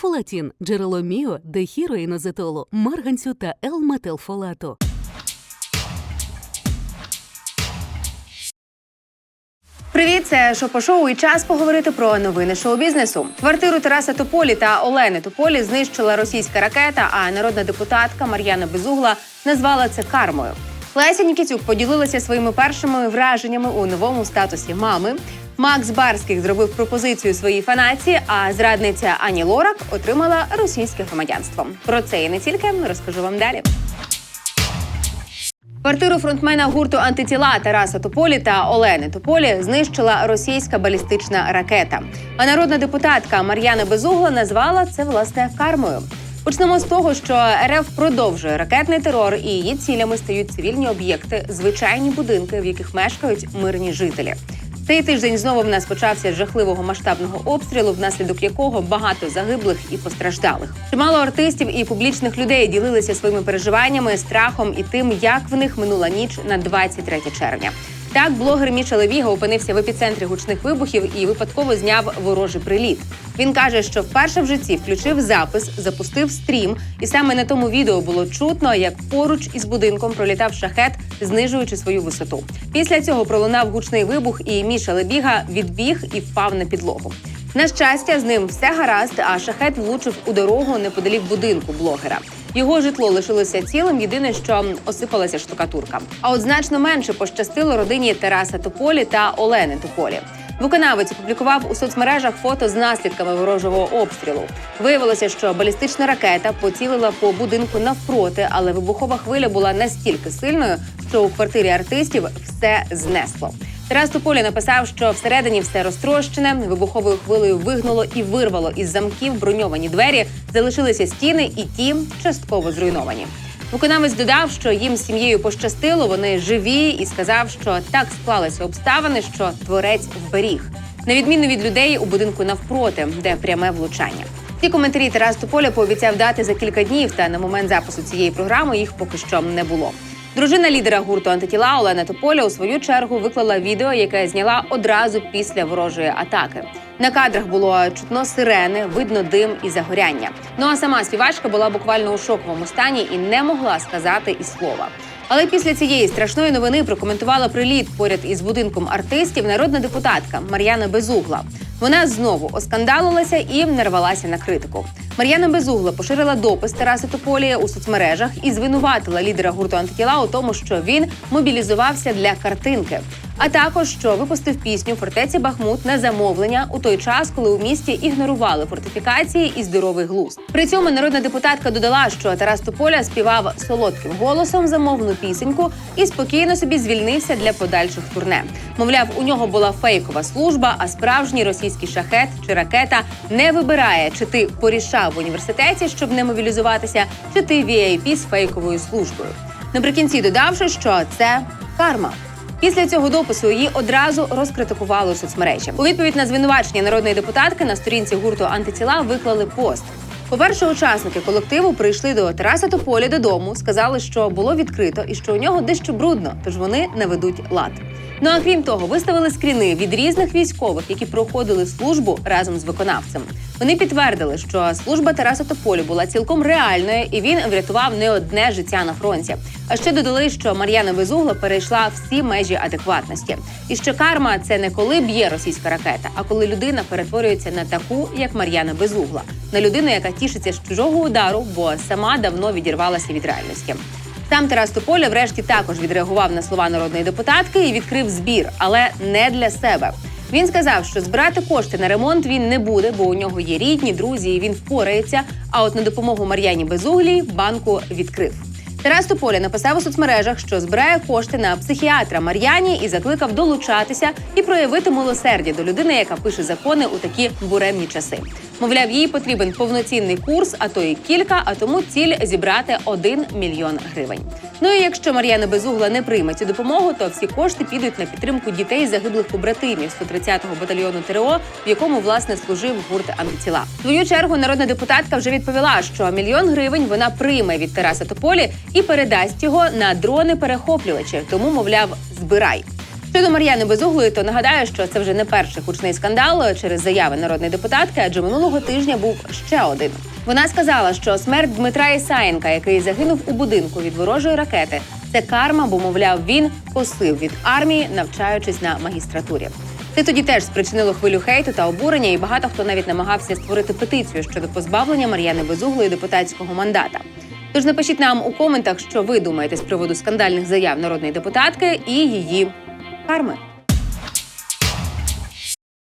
Фолатін – джерело міо, дехіроїнозетолу, марганцю та Л-метилфолату. Привіт, це шопо-шоу і час поговорити про новини шоу-бізнесу. Квартиру Тараса Тополі та Олени Тополі знищила російська ракета. А народна депутатка Мар'яна Безугла назвала це кармою. Леся Нікітюк поділилася своїми першими враженнями у новому статусі мами. Макс Барських зробив пропозицію своїй фанаті, а зрадниця Ані Лорак отримала російське громадянство. Про це і не тільки розкажу вам далі. Квартиру фронтмена гурту антитіла Тараса Тополі та Олени Тополі знищила російська балістична ракета. А народна депутатка Мар'яна Безугла назвала це власне кармою. Почнемо з того, що РФ продовжує ракетний терор, і її цілями стають цивільні об'єкти, звичайні будинки, в яких мешкають мирні жителі. Цей тиждень знову в нас почався жахливого масштабного обстрілу, внаслідок якого багато загиблих і постраждалих. Чимало артистів і публічних людей ділилися своїми переживаннями, страхом і тим, як в них минула ніч на 23 червня. Так, блогер Міша Левіга опинився в епіцентрі гучних вибухів і випадково зняв ворожий приліт. Він каже, що вперше в житті включив запис, запустив стрім, і саме на тому відео було чутно, як поруч із будинком пролітав шахет, знижуючи свою висоту. Після цього пролунав гучний вибух, і Міша Лебіга відбіг і впав на підлогу. На щастя, з ним все гаразд, а шахет влучив у дорогу неподалік будинку блогера. Його житло лишилося цілим. Єдине, що осипалася штукатурка. А от значно менше пощастило родині Тараса Тополі та Олени Тополі. Виконавець опублікував у соцмережах фото з наслідками ворожого обстрілу. Виявилося, що балістична ракета поцілила по будинку навпроти, але вибухова хвиля була настільки сильною, що у квартирі артистів все знесло. Тарас Тополі написав, що всередині все розтрощене, вибуховою хвилею вигнуло і вирвало із замків броньовані двері, залишилися стіни, і ті частково зруйновані. Виконавець додав, що їм сім'єю пощастило, вони живі, і сказав, що так склалися обставини, що творець вберіг, на відміну від людей у будинку навпроти, де пряме влучання. Ці коментарі Тарас Тополя пообіцяв дати за кілька днів, та на момент запису цієї програми їх поки що не було. Дружина лідера гурту антитіла Олена Тополя у свою чергу виклала відео, яке зняла одразу після ворожої атаки. На кадрах було чутно сирени, видно дим і загоряння. Ну а сама співачка була буквально у шоковому стані і не могла сказати і слова. Але після цієї страшної новини прокоментувала приліт поряд із будинком артистів народна депутатка Мар'яна Безугла. Вона знову оскандалилася і нарвалася на критику. Мар'яна Безугла поширила допис Тараса Тополія у соцмережах і звинуватила лідера гурту антитіла у тому, що він мобілізувався для картинки, а також що випустив пісню фортеці Бахмут на замовлення у той час, коли у місті ігнорували фортифікації і здоровий глузд. При цьому народна депутатка додала, що Тарас Тополя співав солодким голосом замовну пісеньку і спокійно собі звільнився для подальших турне. Мовляв, у нього була фейкова служба, а справжній російський шахет чи ракета не вибирає, чи ти порішав в університеті, щоб не мобілізуватися, чи ти VIP з фейковою службою. Наприкінці додавши, що це карма. Після цього допису її одразу розкритикували у соцмережі. У відповідь на звинувачення народної депутатки на сторінці гурту антитіла виклали пост. По-перше, учасники колективу прийшли до Тараса Тополі додому, сказали, що було відкрито і що у нього дещо брудно, тож вони наведуть лад. Ну а крім того, виставили скріни від різних військових, які проходили службу разом з виконавцем. Вони підтвердили, що служба Тараса Тополі була цілком реальною, і він врятував не одне життя на фронті. А ще додали, що Мар'яна Безугла перейшла всі межі адекватності, і що карма це не коли б'є російська ракета, а коли людина перетворюється на таку, як Мар'яна Безугла, на людину, яка тішиться з чужого удару, бо сама давно відірвалася від реальності. Сам Тарас Тополя врешті також відреагував на слова народної депутатки і відкрив збір, але не для себе. Він сказав, що збирати кошти на ремонт він не буде, бо у нього є рідні, друзі, і він впорається. А от на допомогу Мар'яні Безуглій банку відкрив. Тарас Тополя написав у соцмережах, що збирає кошти на психіатра Мар'яні і закликав долучатися і проявити милосердя до людини, яка пише закони у такі буремні часи. Мовляв, їй потрібен повноцінний курс, а то і кілька, а тому ціль зібрати 1 мільйон гривень. Ну і якщо Мар'яна Безугла не прийме цю допомогу, то всі кошти підуть на підтримку дітей загиблих побратимів 130-го батальйону ТРО, в якому власне служив гурт антитіла. В свою чергу народна депутатка вже відповіла, що мільйон гривень вона прийме від Тараса Тополі і передасть його на дрони перехоплювачі. Тому, мовляв, збирай. Щодо Мар'яни Безуглої, то нагадаю, що це вже не перший гучний скандал через заяви народної депутатки, адже минулого тижня був ще один. Вона сказала, що смерть Дмитра Ісаєнка, який загинув у будинку від ворожої ракети, це карма, бо мовляв, він косив від армії, навчаючись на магістратурі. Це тоді теж спричинило хвилю хейту та обурення, і багато хто навіть намагався створити петицію щодо позбавлення Мар'яни Безуглої депутатського мандата. Тож напишіть нам у коментах, що ви думаєте з приводу скандальних заяв народної депутатки і її карми.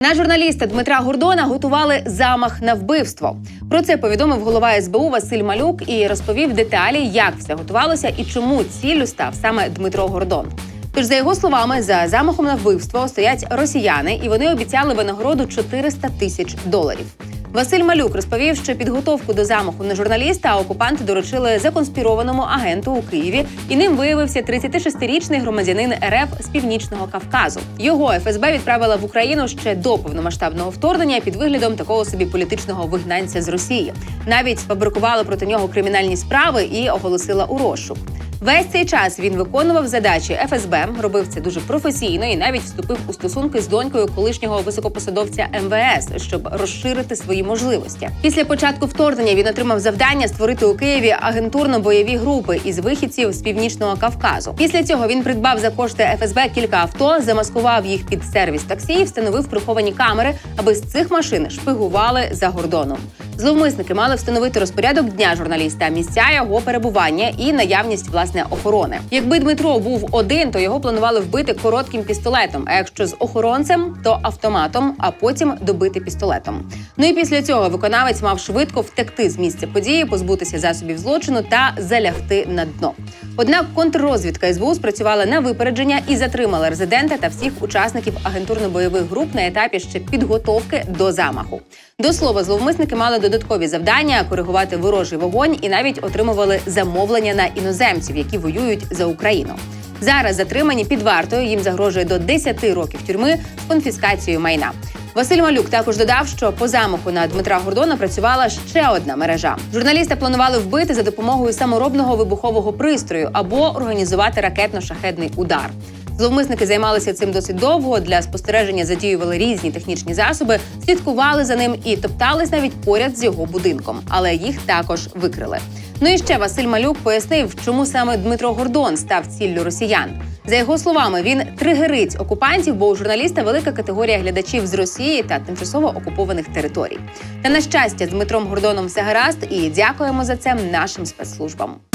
На журналіста Дмитра Гордона готували замах на вбивство. Про це повідомив голова СБУ Василь Малюк і розповів деталі, як все готувалося і чому ціллю став саме Дмитро Гордон. Тож, за його словами, за замахом на вбивство стоять росіяни, і вони обіцяли винагороду 400 тисяч доларів. Василь Малюк розповів, що підготовку до замаху на журналіста окупанти доручили законспірованому агенту у Києві, і ним виявився 36-річний громадянин РФ з північного Кавказу. Його ФСБ відправила в Україну ще до повномасштабного вторгнення під виглядом такого собі політичного вигнанця з Росії. Навіть сфабрикувала проти нього кримінальні справи і оголосила у розшук. Весь цей час він виконував задачі ФСБ, робив це дуже професійно і навіть вступив у стосунки з донькою колишнього високопосадовця МВС, щоб розширити свої можливості. Після початку вторгнення він отримав завдання створити у Києві агентурно-бойові групи із вихідців з північного Кавказу. Після цього він придбав за кошти ФСБ кілька авто, замаскував їх під сервіс таксі і встановив приховані камери, аби з цих машин шпигували за гордоном. Зловмисники мали встановити розпорядок дня журналіста, місця його перебування і наявність власне охорони. Якби Дмитро був один, то його планували вбити коротким пістолетом. А якщо з охоронцем, то автоматом, а потім добити пістолетом. Ну і після цього виконавець мав швидко втекти з місця події, позбутися засобів злочину та залягти на дно. Однак контррозвідка СБУ спрацювала на випередження і затримала резидента та всіх учасників агентурно-бойових груп на етапі ще підготовки до замаху. До слова, зловмисники мали додаткові завдання коригувати ворожий вогонь і навіть отримували замовлення на іноземців, які воюють за Україну. Зараз затримані під вартою їм загрожує до 10 років тюрми з конфіскацією майна. Василь Малюк також додав, що по замаху на Дмитра Гордона працювала ще одна мережа. Журналіста планували вбити за допомогою саморобного вибухового пристрою або організувати ракетно-шахедний удар. Зловмисники займалися цим досить довго. Для спостереження задіювали різні технічні засоби, слідкували за ним і топтались навіть поряд з його будинком, але їх також викрили. Ну і ще Василь Малюк пояснив, чому саме Дмитро Гордон став ціллю росіян. За його словами, він тригерить окупантів, бо у журналіста велика категорія глядачів з Росії та тимчасово окупованих територій. Та на щастя, Дмитром Гордоном все гаразд, і дякуємо за це нашим спецслужбам.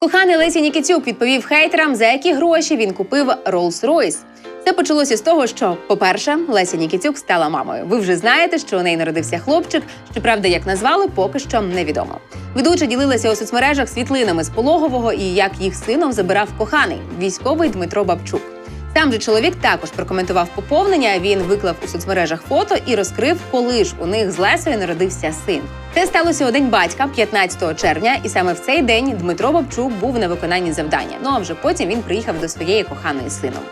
Коханий Лесі Нікітюк відповів хейтерам, за які гроші він купив Rolls-Royce. Це почалося з того, що, по-перше, Леся Нікітюк стала мамою. Ви вже знаєте, що у неї народився хлопчик. Щоправда, як назвали, поки що невідомо. Ведуча ділилася у соцмережах світлинами з пологового і як їх сином забирав коханий військовий Дмитро Бабчук. Там же чоловік також прокоментував поповнення. Він виклав у соцмережах фото і розкрив, коли ж у них з Лесею народився син. Це сталося у день батька, 15 червня, і саме в цей день Дмитро Бабчук був на виконанні завдання. Ну а вже потім він приїхав до своєї коханої сином.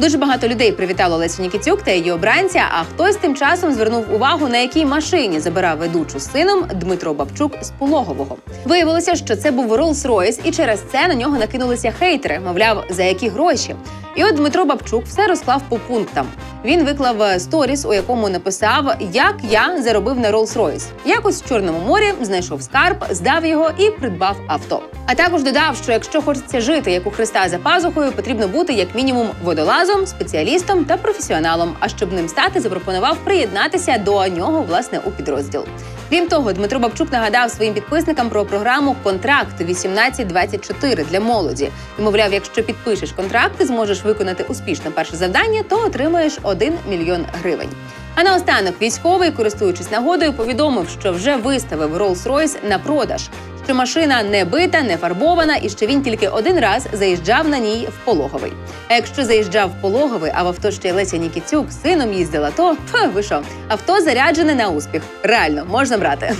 Дуже багато людей привітало Лесю Нікітюк та її обранця. А хтось тим часом звернув увагу, на якій машині забирав ведучу з сином Дмитро Бабчук з пологового. Виявилося, що це був Rolls-Royce, і через це на нього накинулися хейтери. Мовляв, за які гроші. І от Дмитро Бабчук все розклав по пунктам. Він виклав е, сторіс, у якому написав, як я заробив на Rolls-Royce. Якось в Чорному морі знайшов скарб, здав його і придбав авто. А також додав, що якщо хочеться жити як у Христа за пазухою, потрібно бути як мінімум водолазом, спеціалістом та професіоналом. А щоб ним стати, запропонував приєднатися до нього власне у підрозділ. Крім того, Дмитро Бабчук нагадав своїм підписникам про програму Контракт 1824 для молоді. І мовляв, якщо підпишеш контракт, ти зможеш виконати успішно перше завдання, то отримаєш 1 мільйон гривень. А наостанок військовий, користуючись нагодою, повідомив, що вже виставив Rolls-Royce на продаж. Що машина не бита, не фарбована, і що він тільки один раз заїжджав на ній в пологовий. А якщо заїжджав в пологовий, а в авто ще Леся Нікітюк сином їздила, то ви що, авто заряджене на успіх. Реально можна брати.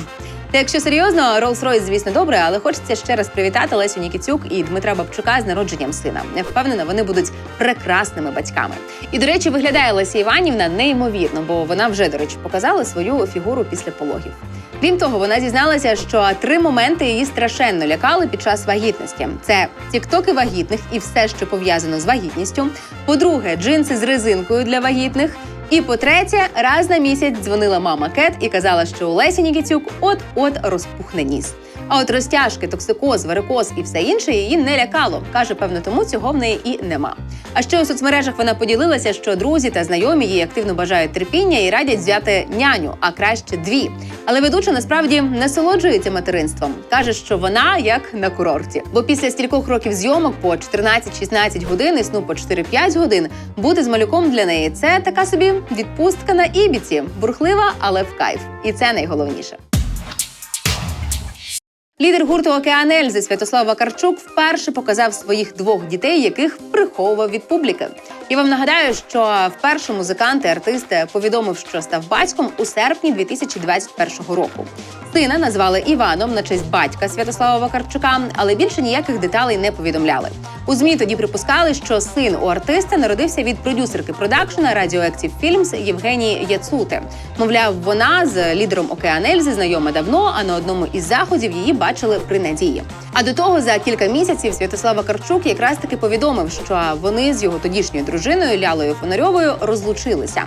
Та якщо серйозно, Rolls-Royce, звісно, добре, але хочеться ще раз привітати Лесю Нікітюк і Дмитра Бабчука з народженням сина. Я впевнена, вони будуть прекрасними батьками. І до речі, виглядає Леся Іванівна неймовірно, бо вона вже, до речі, показала свою фігуру після пологів. Крім того, вона зізналася, що три моменти її страшенно лякали під час вагітності: це тіктоки вагітних і все, що пов'язано з вагітністю. По-друге, джинси з резинкою для вагітних. І по-третє, раз на місяць дзвонила мама Кет і казала, що у Лесі Нікітюк от-от розпухне ніс. А от розтяжки, токсикоз, варикоз і все інше її не лякало. каже, певно, тому цього в неї і нема. А ще у соцмережах вона поділилася, що друзі та знайомі їй активно бажають терпіння і радять взяти няню, а краще дві. Але ведуча насправді насолоджується материнством. каже, що вона як на курорті. Бо після стількох років зйомок по 14-16 годин і сну по 4-5 годин бути з малюком для неї це така собі відпустка на ібіці, бурхлива, але в кайф. І це найголовніше. Лідер гурту Океан Ельзи Святослав Вакарчук вперше показав своїх двох дітей, яких приховував від публіки. І вам нагадаю, що вперше музикант і артист повідомив, що став батьком у серпні 2021 року. Сина назвали Іваном на честь батька Святослава Вакарчука, але більше ніяких деталей не повідомляли. У змі тоді припускали, що син у артиста народився від продюсерки продакшена Radioactive Films Євгенії Яцути. Мовляв, вона з лідером Океан Ельзи знайома давно, а на одному із заходів її бачили при надії. А до того за кілька місяців Святослав Вакарчук якраз таки повідомив, що вони з його тодішньою дружиною Лялою Фонарьовою розлучилися.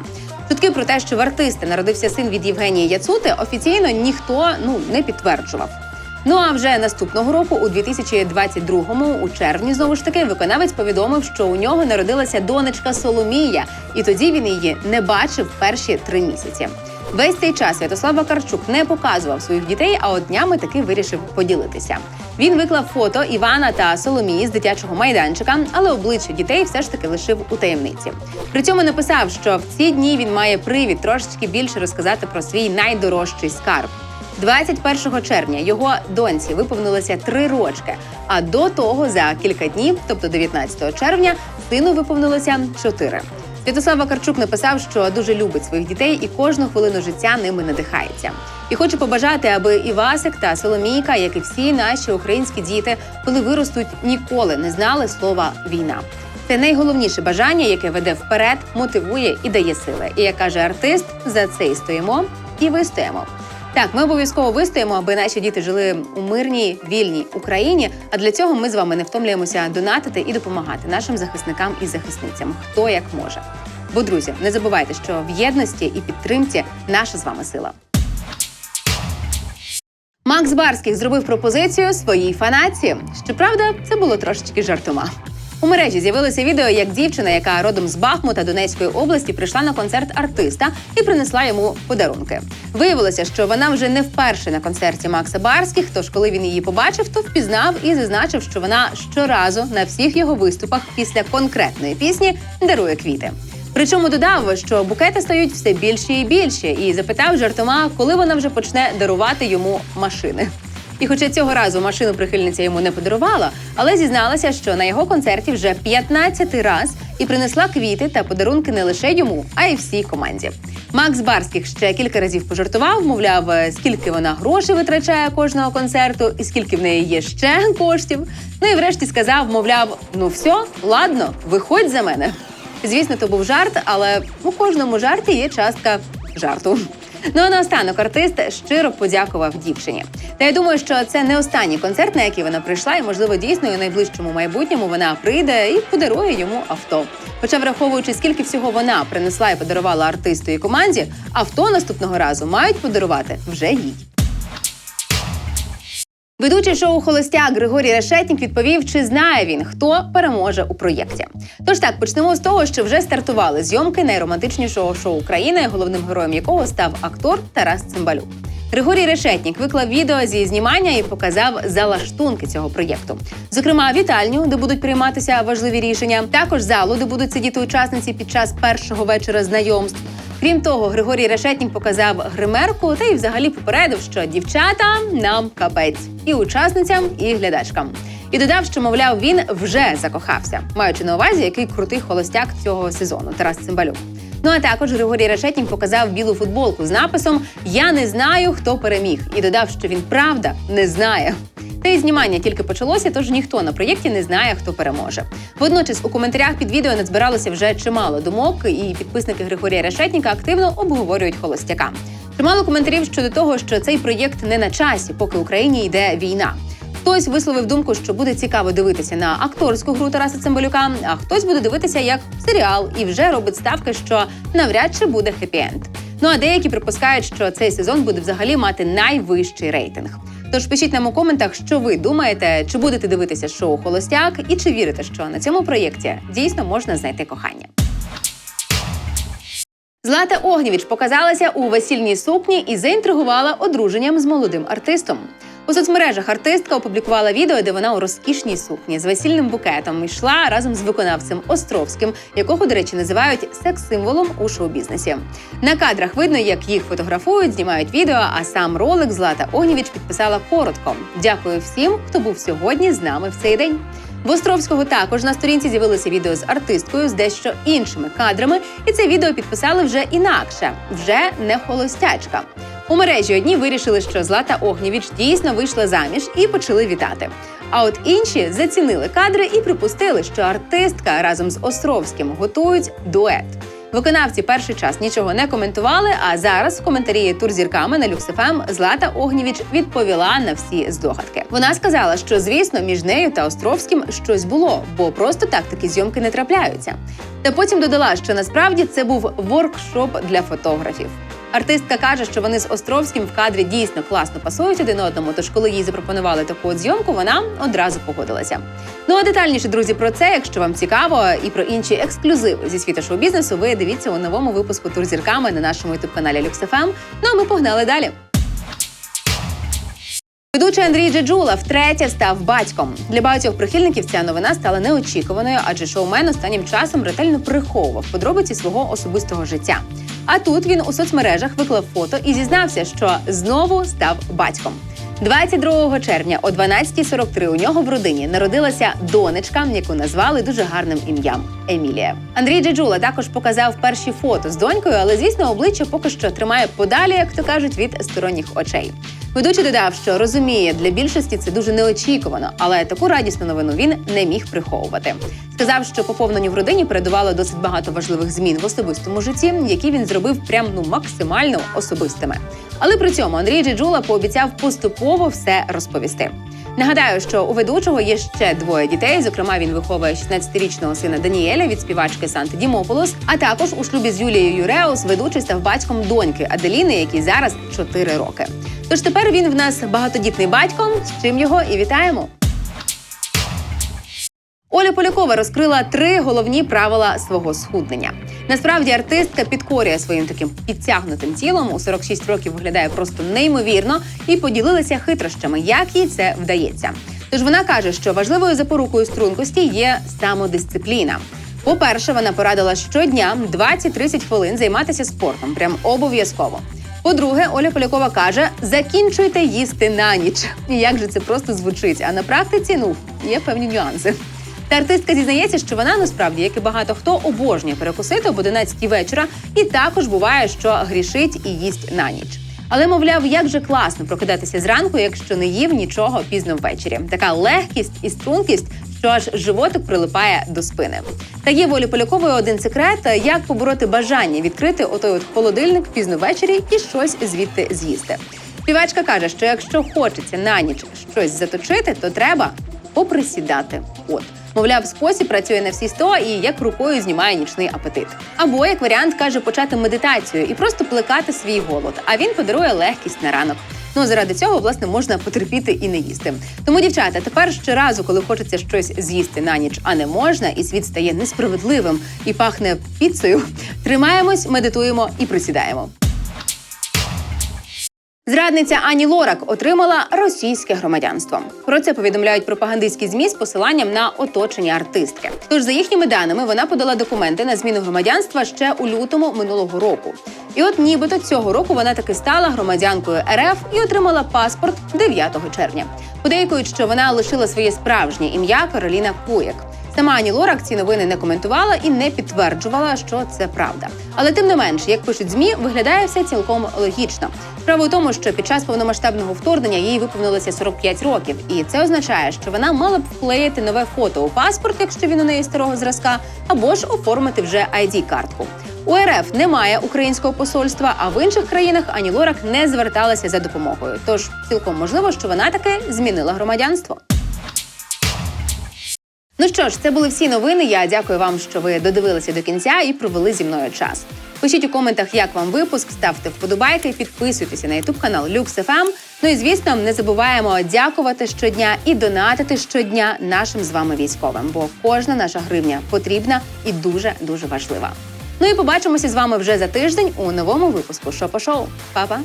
Чутки про те, що в артиста народився син від Євгенії Яцути, офіційно ніхто ну не підтверджував. Ну а вже наступного року, у 2022-му, у червні, знову ж таки, виконавець повідомив, що у нього народилася донечка Соломія, і тоді він її не бачив перші три місяці. Весь цей час Святослав Вакарчук не показував своїх дітей, а от днями таки вирішив поділитися. Він виклав фото Івана та Соломії з дитячого майданчика, але обличчя дітей все ж таки лишив у таємниці. При цьому написав, що в ці дні він має привід трошечки більше розказати про свій найдорожчий скарб. 21 червня його доньці виповнилося три рочки. А до того за кілька днів, тобто 19 червня, сину виповнилося чотири. Святослав Вакарчук написав, що дуже любить своїх дітей і кожну хвилину життя ними надихається. І хоче побажати, аби і Васик та Соломійка, як і всі наші українські діти, коли виростуть, ніколи не знали слова війна. Це найголовніше бажання, яке веде вперед, мотивує і дає сили. І як каже артист, за це і стоїмо і вистоїмо. Так, ми обов'язково вистоїмо, аби наші діти жили у мирній, вільній Україні. А для цього ми з вами не втомлюємося донатити і допомагати нашим захисникам і захисницям, хто як може. Бо, друзі, не забувайте, що в єдності і підтримці наша з вами сила. Макс Барських зробив пропозицію своїй фанатці. Щоправда, це було трошечки жартома. У мережі з'явилося відео, як дівчина, яка родом з Бахмута Донецької області, прийшла на концерт артиста і принесла йому подарунки. Виявилося, що вона вже не вперше на концерті Макса Барських. Тож, коли він її побачив, то впізнав і зазначив, що вона щоразу на всіх його виступах після конкретної пісні дарує квіти. Причому додав, що букети стають все більші і більші, і запитав жартома, коли вона вже почне дарувати йому машини. І хоча цього разу машину прихильниця йому не подарувала, але зізналася, що на його концерті вже 15 раз і принесла квіти та подарунки не лише йому, а й всій команді. Макс Барських ще кілька разів пожартував, мовляв, скільки вона грошей витрачає кожного концерту, і скільки в неї є ще коштів. Ну і врешті сказав, мовляв, ну все, ладно, виходь за мене. Звісно, то був жарт, але у кожному жарті є частка жарту. Ну а наостанок артист щиро подякував дівчині. Та я думаю, що це не останній концерт, на який вона прийшла, і можливо дійсно у найближчому майбутньому вона прийде і подарує йому авто. Хоча, враховуючи, скільки всього вона принесла і подарувала артисту і команді, авто наступного разу мають подарувати вже їй. Ведучий шоу Холостяк Григорій Решетнік відповів, чи знає він, хто переможе у проєкті. Тож так почнемо з того, що вже стартували зйомки найромантичнішого шоу України, головним героєм якого став актор Тарас Цимбалюк. Григорій Решетнік виклав відео зі знімання і показав залаштунки цього проєкту. Зокрема, вітальню, де будуть прийматися важливі рішення, також залу, де будуть сидіти учасниці під час першого вечора знайомств. Крім того, Григорій Решетнік показав гримерку та й взагалі попередив, що дівчата нам капець і учасницям, і глядачкам. І додав, що мовляв, він вже закохався, маючи на увазі, який крутий холостяк цього сезону Тарас Цимбалюк. Ну а також Григорій Решетнік показав білу футболку з написом Я не знаю, хто переміг, і додав, що він правда не знає. Та й знімання тільки почалося, тож ніхто на проєкті не знає, хто переможе. Водночас у коментарях під відео надзбиралося вже чимало думок, і підписники Григорія Решетніка активно обговорюють холостяка. Чимало коментарів щодо того, що цей проєкт не на часі, поки Україні йде війна. Хтось висловив думку, що буде цікаво дивитися на акторську гру Тараса Цимбалюка, а хтось буде дивитися як серіал і вже робить ставки, що навряд чи буде хеппі-енд. Ну а деякі припускають, що цей сезон буде взагалі мати найвищий рейтинг. Тож пишіть нам у коментах, що ви думаєте, чи будете дивитися шоу Холостяк, і чи вірите, що на цьому проєкті дійсно можна знайти кохання. Злата Огнєвіч показалася у весільній сукні і заінтригувала одруженням з молодим артистом. У соцмережах артистка опублікувала відео, де вона у розкішній сукні з весільним букетом йшла разом з виконавцем Островським, якого, до речі, називають секс-символом у шоу-бізнесі. На кадрах видно, як їх фотографують, знімають відео. А сам ролик Злата Огнєвіч підписала коротко: Дякую всім, хто був сьогодні з нами в цей день. В Островського також на сторінці з'явилося відео з артисткою з дещо іншими кадрами, і це відео підписали вже інакше, вже не холостячка. У мережі одні вирішили, що Злата Огнєвіч дійсно вийшла заміж і почали вітати. А от інші зацінили кадри і припустили, що артистка разом з Островським готують дует. Виконавці перший час нічого не коментували. А зараз в коментарі турзірками на Люксефем Злата Огнєвіч відповіла на всі здогадки. Вона сказала, що звісно між нею та Островським щось було, бо просто так такі зйомки не трапляються. Та потім додала, що насправді це був воркшоп для фотографів. Артистка каже, що вони з Островським в кадрі дійсно класно пасують один одному. Тож, коли їй запропонували таку от зйомку, вона одразу погодилася. Ну а детальніше, друзі, про це, якщо вам цікаво, і про інші ексклюзиви зі світу шоу-бізнесу, ви дивіться у новому випуску Турзірками на нашому ютуб каналі Люксефем. Ну а ми погнали далі. Ведучий Андрій Джеджула втретє став батьком. Для багатьох прихильників ця новина стала неочікуваною, адже шоумен останнім часом ретельно приховував подробиці свого особистого життя. А тут він у соцмережах виклав фото і зізнався, що знову став батьком. 22 червня о 12.43 у нього в родині народилася донечка, яку назвали дуже гарним ім'ям Емілія. Андрій Джеджула також показав перші фото з донькою, але звісно, обличчя поки що тримає подалі, як то кажуть, від сторонніх очей. Ведучий додав, що розуміє, для більшості це дуже неочікувано, але таку радісну новину він не міг приховувати. Сказав, що поповненню в родині передувало досить багато важливих змін в особистому житті, які він зробив прям ну максимально особистими. Але при цьому Андрій Джеджула пообіцяв поступово все розповісти. Нагадаю, що у ведучого є ще двоє дітей. Зокрема, він виховує 16-річного сина Даніеля від співачки Санти Дімополос. А також у шлюбі з Юлією Юреус ведучий став батьком доньки Аделіни, якій зараз 4 роки. Тож тепер він в нас багатодітний батько, з чим його і вітаємо. Оля Полякова розкрила три головні правила свого схуднення. Насправді артистка підкорює своїм таким підтягнутим тілом. У 46 років виглядає просто неймовірно і поділилася хитрощами, як їй це вдається. Тож вона каже, що важливою запорукою стрункості є самодисципліна. По-перше, вона порадила щодня 20-30 хвилин займатися спортом, прям обов'язково. По-друге, Оля Полякова каже: закінчуйте їсти на ніч. Як же це просто звучить? А на практиці ну є певні нюанси. Та артистка зізнається, що вона насправді, як і багато хто, обожнює перекусити об 11 вечора, і також буває, що грішить і їсть на ніч. Але мовляв, як же класно прокидатися зранку, якщо не їв нічого пізно ввечері. Така легкість і стрункість, що аж животик прилипає до спини. Та є волі Полякової один секрет, як побороти бажання відкрити отой от холодильник пізно ввечері і щось звідти з'їсти. Співачка каже, що якщо хочеться на ніч щось заточити, то треба поприсідати. От. Мовляв, спосіб працює на всі 100 і як рукою знімає нічний апетит. Або як варіант каже почати медитацію і просто плекати свій голод. А він подарує легкість на ранок. Ну заради цього власне можна потерпіти і не їсти. Тому, дівчата, тепер щоразу, коли хочеться щось з'їсти на ніч, а не можна, і світ стає несправедливим і пахне піцею. Тримаємось, медитуємо і присідаємо. Зрадниця Ані Лорак отримала російське громадянство. Про це повідомляють пропагандистські змі з посиланням на оточення артистки. Тож, за їхніми даними, вона подала документи на зміну громадянства ще у лютому минулого року. І от нібито цього року вона таки стала громадянкою РФ і отримала паспорт 9 червня. Подейкують, що вона лишила своє справжнє ім'я Кароліна Куєк. Сама Ані Лорак ці новини не коментувала і не підтверджувала, що це правда. Але тим не менш, як пишуть змі, виглядає все цілком логічно. Справа у тому, що під час повномасштабного вторгнення їй виповнилося 45 років, і це означає, що вона мала б вклеїти нове фото у паспорт, якщо він у неї старого зразка, або ж оформити вже id картку у РФ немає українського посольства, а в інших країнах Ані Лорак не зверталася за допомогою. Тож цілком можливо, що вона таки змінила громадянство. Ну що ж, це були всі новини. Я дякую вам, що ви додивилися до кінця і провели зі мною час. Пишіть у коментах, як вам випуск, ставте вподобайки, підписуйтеся на ютуб канал LuxFM. Ну і звісно, не забуваємо дякувати щодня і донатити щодня нашим з вами військовим, бо кожна наша гривня потрібна і дуже дуже важлива. Ну і побачимося з вами вже за тиждень у новому випуску Шопо Шоу. Па-па!